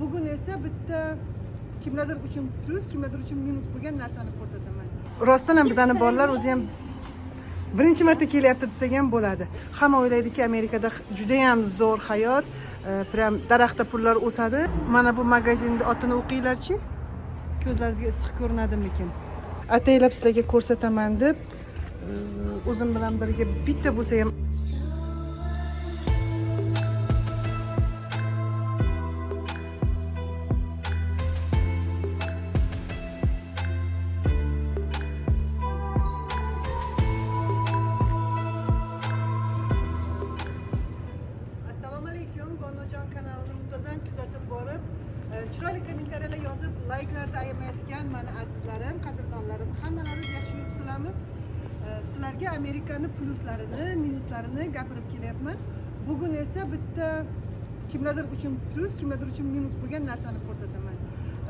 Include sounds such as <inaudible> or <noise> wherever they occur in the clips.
bugun esa bitta kimlardir uchun plyus kimlardir uchun minus? Bo'lgan narsani ko'rsataman rostdan ham bizani bolalar o'zi ham birinchi marta kelyapti desak ham bo'ladi hamma o'ylaydiki amerikada judayam zo'r hayot e, prям daraxtda pullar o'sadi. Mana bu magazinni otini o'qinglarchi ko'zlaringizga issiq ko'rinadimikin? Ataylab sizlarga ko'rsataman deb e, o'zim bilan birga bitta bo'lsa ham hammalaringiz yaxshi yuribsizlarmi E, sizlarga amerikani plyuslarini minuslarini gapirib kelyapman bugun esa bitta kimlardir uchun plyus kimlardir uchun minus bo'lgan narsani ko'rsataman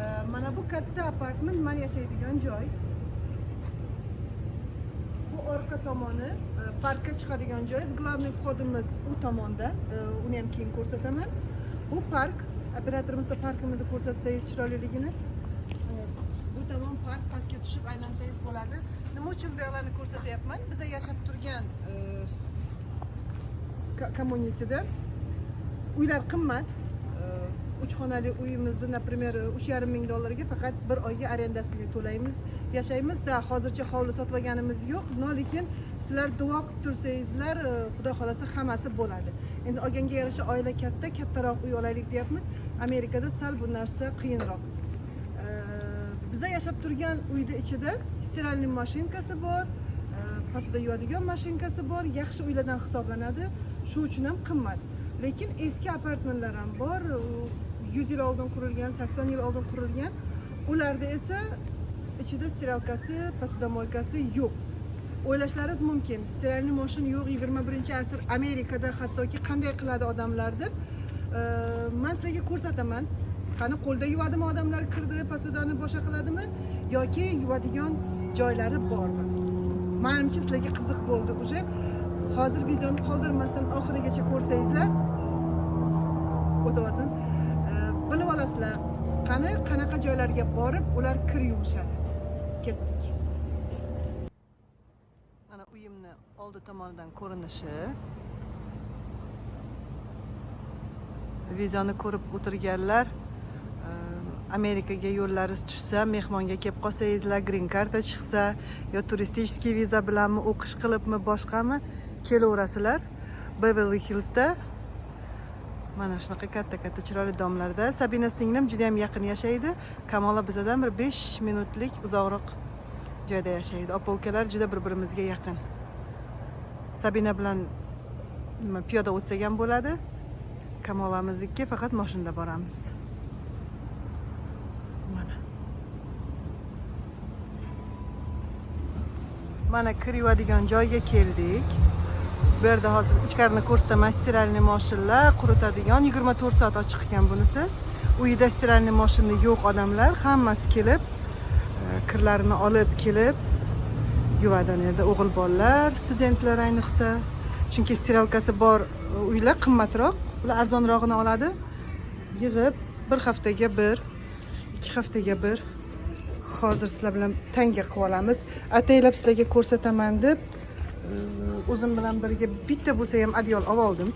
E, mana bu katta apartment man yashaydigan joy bu orqa tomoni e, parkka chiqadigan joy главный vходimiz u tomonda e, uni ham keyin ko'rsataman bu park operatorimiz parkimizni ko'rsatsangiz chiroyliligini E, bu tomon park pastga tushib aylansangiz bo'ladi nima uchun bu yoqlarni ko'rsatyapman biza yashab turgan e, ko- communityda uylar qimmat E, uch xonali uyimizni например uch yarim ming dollarga faqat bir oyga arendasiga to'laymiz yashaymiz da hozircha hovli sotib olganimiz yo'q no lekin sizlar duo qilib tursangizlar e, xudo xohlasa hammasi bo'ladi endi olganga yarasha oila katta kattaroq uy olaylik deyapmiz amerikada sal bu narsa qiyinroq E, biza yashab turgan uyni ichida stiralniy mashinkasi bor e, posуда yuvadigan mashinkasi bor yaxshi uylardan hisoblanadi shu uchun ham qimmat lekin eski apartmanlar ham bor u yuz yil oldin qurilgan sakson yil oldin qurilgan ularda esa ichida stiralkasi posudamoykasi yo'q o'ylashlaringiz mumkin stiralniy mashin yo'q yigirma birinchi asr amerikada hattoki qanday qiladi odamlar deb E, man sizlarga ko'rsataman qani qo'lda yuvadimi odamlar kirdi posudani boshqa qiladimi yoki yuvadigan joylari bormi manimcha sizlarga qiziq bo'ldi уже hozir videoni qoldirmasdan oxirigacha ko'rsangizlar o'tib olsin e, bilib olasizlar qani qanaqa joylarga borib ular kir yuvishadi ketdik mana uyimni oldi tomonidan ko'rinishi videoni ko'rib o'tirganlar e, amerikaga yo'llaringiz tushsa mehmonga kelib qolsangizlar green karta chiqsa yo turistik viza bilanmi o'qish qilibmi boshqami kelaverasizlar. Beverli hillsda mana shunaqa katta katta chiroyli domlarda sabina singlim juda yam yaqin yashaydi. Kamola bizadan bir besh minutlik uzoqroq joyda yashaydi. Opa ukalar juda bir birimizga yaqin. Sabina bilan nima piyoda o'tsak ham bo'ladi. Kamolamizniki faqat moshinada boramiz. Mana kir yuvadigan joyga keldik. Bu yerda hozir ichkarini ko'rsataman stiralniy moshinlar quritadigan yigirma to'rt soat ochiq ekan bunisi. Uyida stiralniy moshini yo'q odamlar hammasi kelib e, kirlarini olib kelib yuvadi ana yerda o'g'il bolalar studentlar ayniqsa. Chunki stiralkasi bor e, uylar qimmatroq ular arzonrog'ini oladi. Yig'ib bir haftaga bir ikki haftaga bir. hozir sizlar bilan tanga qilib olamiz ataylab sizlarga ko'rsataman deb e, o'zim bilan birga bitta bo'lsa ham adyol olib oldim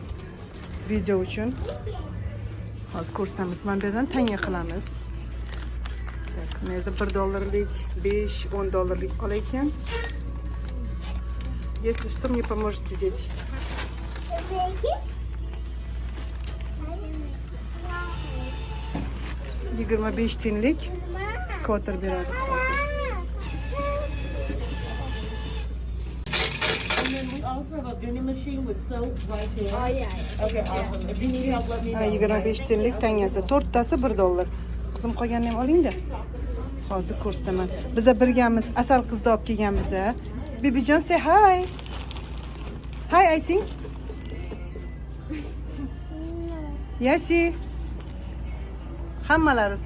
video uchun hozir ko'rsatamiz mana bu yerdan tanga qilamiz Так, bu yerda bir dollarlik besh o'n dollarlik olar ekan если что мне поможете дети yigirma besh tiyinlik kvoter beradi hozir And then we also have a vending machine with soap right there. Yeah. Okay, awesome. If you need help, let me know. mana yigirma besh tiyinlik tangasi to'rttasi bir dollar. Qizim qolganini ham olingda hozir ko'rsataman biza birgamiz asal qizni olib kelganmiz bibijon say hi. Hi ayting <laughs> yasi. Hammalariz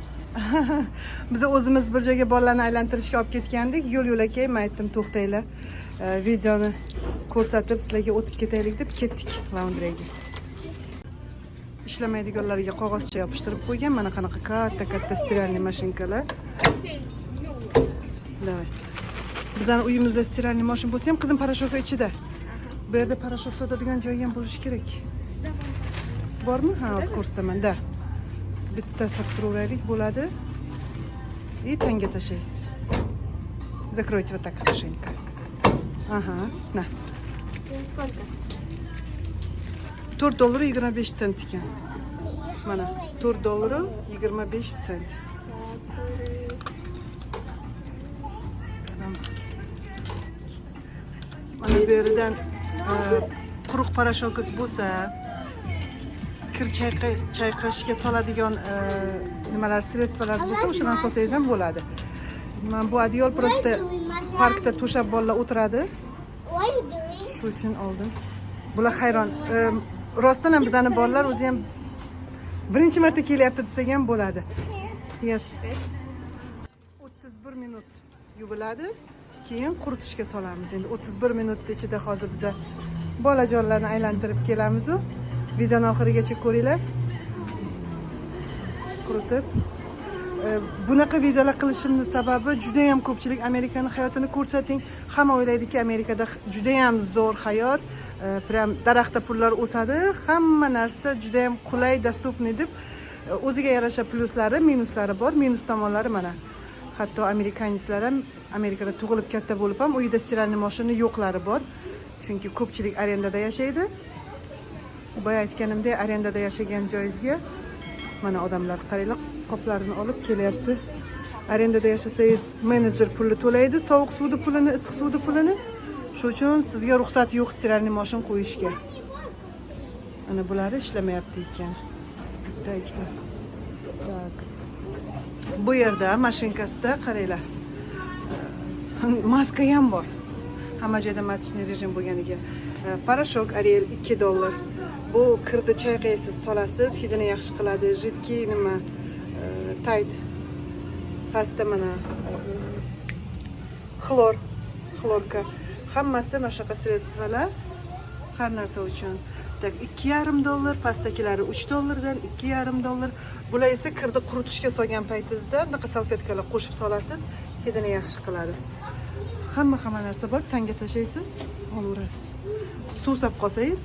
biza o'zimiz bir joyga bolalarni aylantirishga olib ketgandik yo'l yo'lakay man aytdim to'xtanglar e, videoni ko'rsatib sizlarga o'tib ketaylik deb ketdik laundryga ishlamaydiganlariga qog'ozcha yopishtirib qo'ygan mana qanaqa katta katta stiralniy mashinkalar давай bizani uyimizda stiralniy mashin bo'lsa ham qizim parashokka ichida bu yerda parashok sotadigan joyi ham bo'lishi kerak bormi ha hozir ko'rsataman da bitta sotib turaveraylik bo'ladi и tanga tashlaysiz закройте вот так хорошенько ага на Сколько? to'rt dollar yigirma besh sent ekan mana to'rt dollaru yigirma besh sent mana bu yerdan e, quruq parashokingiz bo'lsa kir chayqa- chayqashga soladigan e, nimalar sredstvalar bo'lsa o'shadan solsangiz ham bo'ladi mana bu adyol просто parkda to'shab bolalar o'tiradi What are you doing? shu uchun oldim bular hayron E, rostdan ham bizani bolalar o'zi ham birinchi marta kelyapti desak ham bo'ladi yes o'ttiz bir minut yuviladi keyin quritishga solamiz endi o'ttiz bir minutni ichida hozir biza bolajonlarni aylantirib kelamizu vizani oxirigacha ko'ringlar quritib E, bunaqa vizalar qilishimni sababi judayam ko'pchilik amerikani hayotini ko'rsating hamma o'ylaydiki amerikada judayam zo'r hayot e, прям daraxtda pullar o'sadi hamma narsa judayam qulay доступный deb e, o'ziga yarasha plyuslari minuslari bor minus tomonlari mana hatto amerikanislar ham amerikada tug'ilib katta bo'lib ham uyida stiralniy moshina yo'qlari bor chunki ko'pchilik arendada yashaydi boya aytganimdek arendada yashagan joyingizga mana odamlar qaranglar qoplarini olib kelyapti arendada yashasangiz menejer pulni to'laydi sovuq suvni pulini issiq suvni pulini shuning uchun sizga ruxsat yo'q stiralniy moshin qo'yishga ana bulari ishlamayapti ekan bitta ikkitasi так bu yerda mashinkasida qaranglar <laughs> maska ham bor hamma joyda masочный rejim bo'lganiga E, parashok ariel 2 dollar Bu kirni chayqaysiz solasiz hidini yaxshi qiladi. Жидкий nima? Tayt. Pastda mana e, xlor xlorka. Hammasi mana shunaqa sredstvalar har narsa uchun. Tak ikki yarim dollar pastdagilari uch dollardan ikki yarim dollar. Bular esa kirni quritishga solgan paytingizda bunaqa salfetkalar qo'shib solasiz hidini yaxshi qiladi. Hamma hamma narsa bor. Tanga tashlaysiz olaverasiz suv solib qolsangiz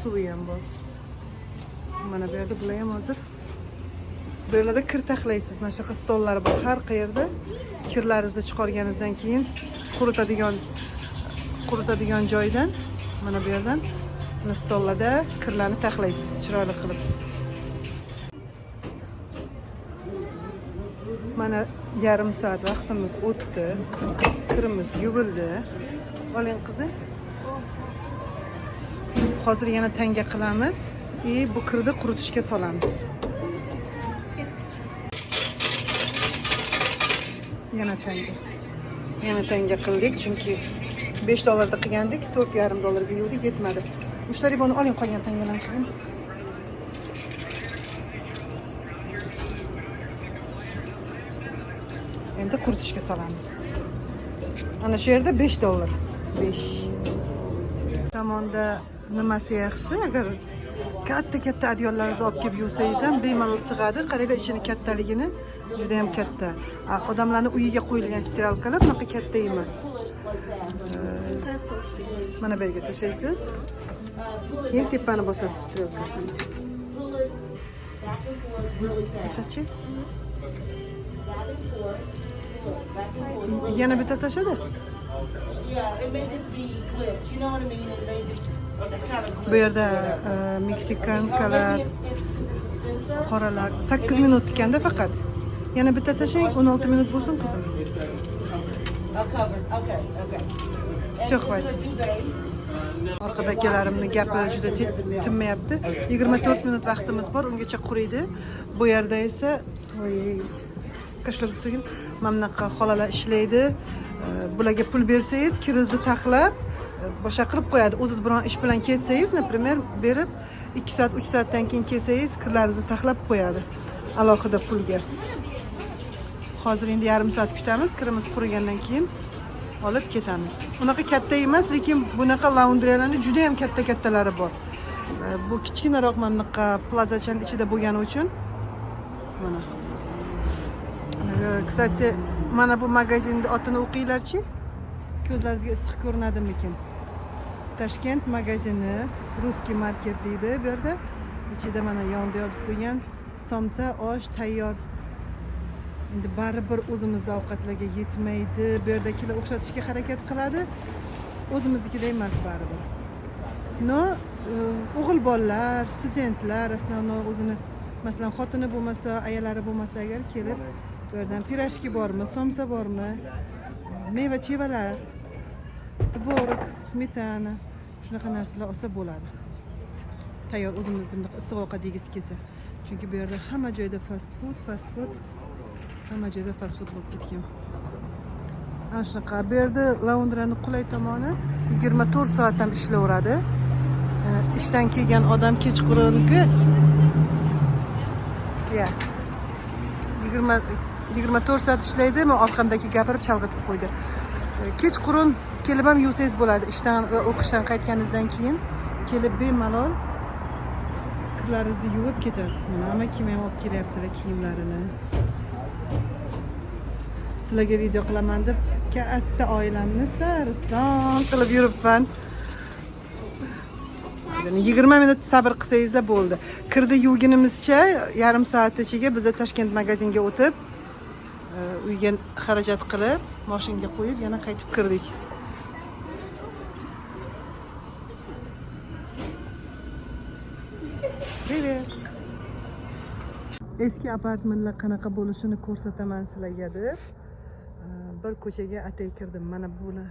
suvi ham bor mana bu. Yerda bular ham hozir bu yerlarda kir taxlaysiz mana shunaqa stollar bor har qayerda kirlaringizni chiqarganingizdan keyin quritadigan quritadigan joydan mana bu yerdan mana stollarda kirlarni taxlaysiz chiroyli qilib. Mana yarim soat vaqtimiz o'tdi. Kirimiz yuvildi. Oling qizim hozir yana tanga qilamiz и bu kirni quritishga solamiz yana tanga yana tanga qildik chunki 5 dollarda qilgandik 4,5 dollarga yuvdik yetmadi mushtariboni oling qolgan tangalarni qizim endi quritishga solamiz ana shu yerda 5 dollar 5 tomonda nimasi yaxshi? Agar katta katta adyollaringizni olib kelib yuvsangiz ham bemalol sig'adi qaranglar ichini kattaligini juda ham katta odamlarni uyiga qo'yilgan stiralkalar bunaqa katta emas. Ee, mana bu yerga tashlaysiz keyin tepani bosasiz stiralkasini. Tashlachi. Yana bitta tashladi. Yeah, it may bu yerda e, meksikankalar Maybe it's, it's, it's a sensor. qoralar 8 minut ekanda faqat yana bitta tashlang 16 minut bo'lsin qizim Uh, covers. Okay, okay. все хватит orqada akalarimni gapi juda te- tinmayapti 24 minut vaqtimiz bor ungacha quriydi bu yerda esa voy qashloq mana bunaqa xolalar ishlaydi E, bularga pul bersangiz kiringizni taxlab e, boshqa qilib qo'yadi. O'ziz biron ish bilan ketsangiz например berib 2 soat 3 soatdan keyin kelsangiz kirlaringizni taxlab qo'yadi alohida pulga. Hozir endi yarim soat kutamiz kirimiz qurigandan keyin olib ketamiz. Unaqa katta emas lekin bunaqa laundriyalarni juda ham katta kattalari bor. Bu kichkinaroq mana bunaqa plazachani ichida bo'lgani uchun mana. Кстати mana bu magazinni otini o'qinglarchi. Ko'zlaringizga issiq ko'rinadimikin? toshkent magazini russkiy market deydi bu yerda ichida mana yonida yozib qo'ygan somsa osh tayyor endi baribir o'zimizni ovqatlarga yetmaydi bu yerdagilar o'xshatishga harakat qiladi o'zimiznikida emas baribir no e, o'g'il bolalar studentlar основной o'zini masalan xotini bo'lmasa ayollari bo'lmasa agar kelib bu yerdan pirojki bormi somsa bormi meva chevalar tvorog smetana shunaqa narsalar olsa bo'ladi. Tayyor o'zimizni issiq ovqat yegisi kelsa. Chunki bu yerda hamma joyda fast food fast food hamma joyda fast food bo'lib ketgan. Ana shunaqa. Bu yerda laundrani qulay tomoni yigirma to'rt soat ham ishlayveradi E, ishdan kelgan odam kechqurungi ya yigirma yigirma to'rt soat ishlaydi man orqamdagi gapirib chalg'itib qo'ydi. E, kechqurun kelib ham yuvsangiz bo'ladi ishdan va o'qishdan qaytganingizdan keyin kelib bemalol kirlaringizni yuvib ketasiz mana amakim ham olib kelyaptilar kiyimlarini sizlarga video qilaman deb katta oilamni sarson qilib yuribman yigirma minut sabr qilsangizlar bo'ldi kirdi yuvgunimizcha yarim soat ichiga biza toshkent magazinga o'tib e, uyga xarajat qilib moshinga qo'yib yana qaytib kirdik eski apartmentlar qanaqa bo'lishini ko'rsataman sizlarga deb e, bir ko'chaga atay kirdim. Mana bular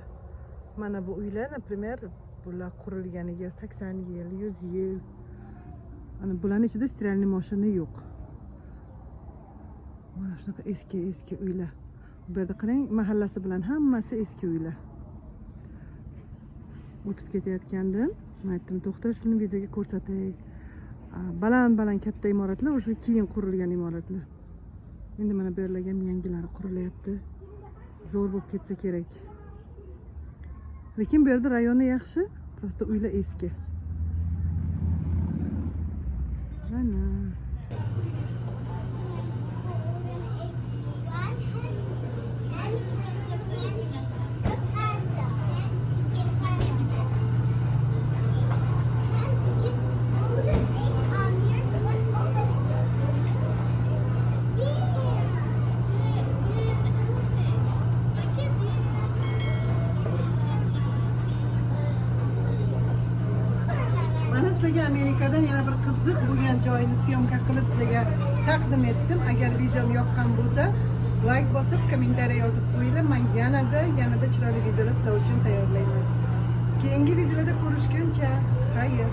mana bu uylar например bular qurilganiga sakson yil yuz yil. Ana bularni ichida стиральный mashina yo'q. Mana shunaqa eski eski uylar. Bu yerda qarang mahallasi bilan hammasi eski uylar. O'tib ketayotgandim. Man aytdim to'xta shuni videoga ko'rsatay. Baland baland katta imoratlar уже keyin qurilgan imoratlar. Endi mana bu yerlarga ham yangilari qurilyapti. Zo'r bo'lib ketsa kerak. Lekin bu yerda rayoni yaxshi просто uylar eski. Joyni syomka qilib sizlarga taqdim etdim agar videom yoqqan bo'lsa layk bosib kommentariy yozib qo'yinglar man yanada yanada chiroyli videolar sizlar uchun tayyorlayman keyingi videolarda ko'rishguncha xayr